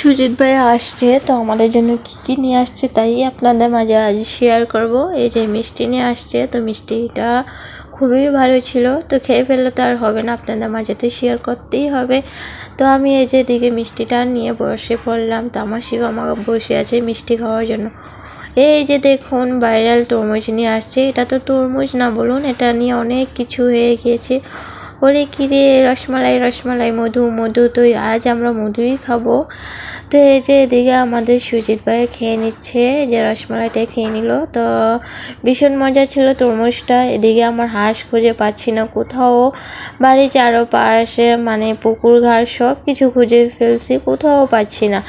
সুজিত ভাই আসছে, তো আমাদের জন্য কি কি নিয়ে আসছে তাই আপনাদের মাঝে আজ শেয়ার করব। এই যে মিষ্টি নিয়ে আসছে, তো মিষ্টিটা খুবই ভালো ছিল, তো খেয়ে ফেললে তো আর হবে না, আপনাদের মাঝে তো শেয়ার করতেই হবে। তো আমি এই যে দিকে মিষ্টিটা নিয়ে বসে পড়লাম, তো আমার শিব আমাকে বসে আছে মিষ্টি খাওয়ার জন্য। এই যে দেখুন ভাইরাল তরমুজ নিয়ে আসছে, এটা তো তরমুজ না বলুন, এটা নিয়ে অনেক কিছু হয়ে গিয়েছে। ওরে কিরে রসমালাই রসমালাই, মধু মধু, তো আজ আমরা মধুই খাব। তো এই যে এদিকে আমাদের সুজিত ভাই খেয়ে নিচ্ছে যে রসমালাইটা খেয়ে নিল। তো ভীষণ মজা ছিল তরমুজটা। এদিকে আমার হাঁস খুঁজে পাচ্ছি না কোথাও। বাড়ি চারপাশে মানে পুকুর, ঘাট সব কিছু খুঁজে ফেলছি, কোথাও পাচ্ছি না।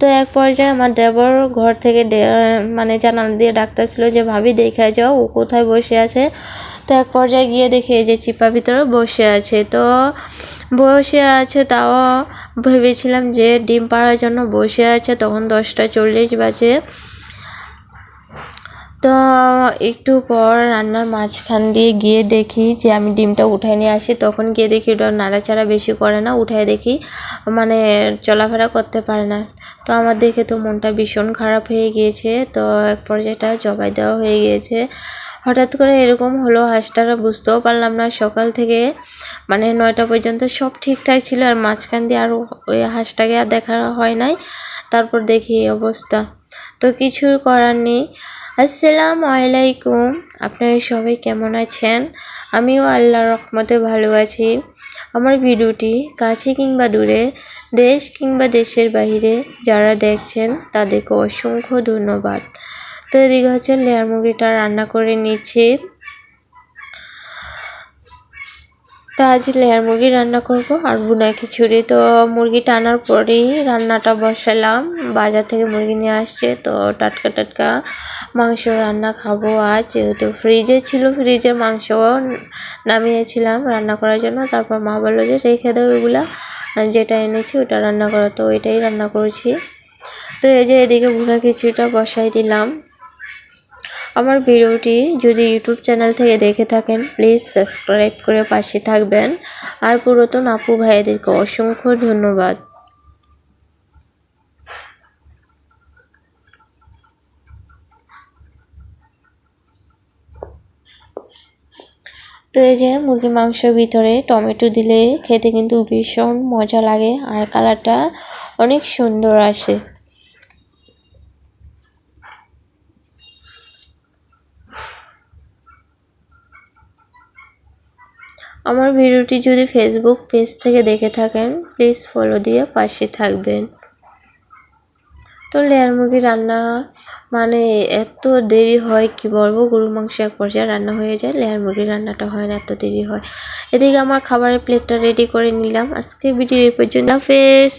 তো এক পর্যায়ে আমার দেবর ঘর থেকে মানে জানালা দিয়ে ডাক্তার ছিল যে, ভাবি, দেখে যাও, ও কোথায় বসে আছে? তো এক পর্যায়ে গিয়ে দেখি যে চিপা ভিতরে বসে আছে। তো বসে আছে, তাও ভেবেছিলাম যে ডিম পাড়ার জন্য বসে আছে। তখন দশটা চল্লিশ বাজে। তো একটু পর রান্নার মাঝখান দিয়ে গিয়ে দেখি যে আমি ডিমটা উঠাই নিয়ে আসি। তখন গিয়ে দেখি ওটা নাড়াচাড়া বেশি করে না, উঠাই দেখি মানে চলাফেরা করতে পারে না। তো আমার দেখে তো মনটা ভীষণ খারাপ হয়ে গিয়েছে। তো এক পর্যায়েটা জবাই দেওয়া হয়ে গিয়েছে। হঠাৎ করে এরকম হলো হাঁসটারা বুঝতেও পারলাম না সকাল থেকে মানে নয়টা পর্যন্ত সব ঠিকঠাক ছিল, আর মাঝখান দিয়ে আর ওই হাঁসটাকে আর দেখা হয় নাই। তারপর দেখি এই অবস্থা। তো কিছু করার নেই। আসসালামু আলাইকুম। আপনারা সবাই কেমন আছেন? আমিও আল্লাহর রহমতে ভালো আছি। আমার ভিডিওটি কাছে কিংবা দূরে, দেশ কিংবা দেশের বাহিরে যারা দেখছেন, তাদেরকে অসংখ্য ধন্যবাদ। তো এদিকে হচ্ছে লেয়ার মুরগিটা রান্না করে নিচ্ছি। তো আজ লেয়ার মুরগি রান্না করব আর বুনা খিচুড়ি। তো মুরগি টানার পরেই রান্নাটা বসালাম। বাজার থেকে মুরগি নিয়ে আসছে, তো টাটকা টাটকা মাংস রান্না খাব আজ। যেহেতু ফ্রিজে ছিল ফ্রিজে মাংস নামিয়েছিলাম রান্না করার জন্য। তারপর মা বলল যে, রেখে দাও এগুলা। যেটা এনেছি ওটা রান্না করো। তো ওইটাই রান্না করেছি। তো এই যে এদিকে ভুনা খিচুড়িটা বসাই দিলাম। আমার ভিডিওটি যদি ইউটিউব চ্যানেল থেকে দেখে থাকেন প্লিজ সাবস্ক্রাইব করে পাশে থাকবেন। আর পুরাতন আপু ভাইদেরকে অসংখ্য ধন্যবাদ। তো এই যে মুরগি মাংসের ভিতরে টমেটো দিলে খেতে কিন্তু ভীষণ মজা লাগে, আর কালারটা অনেক সুন্দর আসে। আমার ভিডিওটি যদি ফেসবুক পেজ থেকে দেখে থাকেন প্লিজ ফলো দিয়ে পাশে থাকবেন। তো লেয়ার মুরগি রান্না মানে এত দেরি হয়, কি বলব? গরু মাংস এক পর্যায়ে রান্না হয়ে যায়, লেয়ার মুরগি রান্নাটা হয় না, এত দেরি হয়। এদিকে আমার খাবারের প্লেটটা রেডি করে নিলাম। আজকে ভিডিও এই পর্যন্ত। হাফেজ।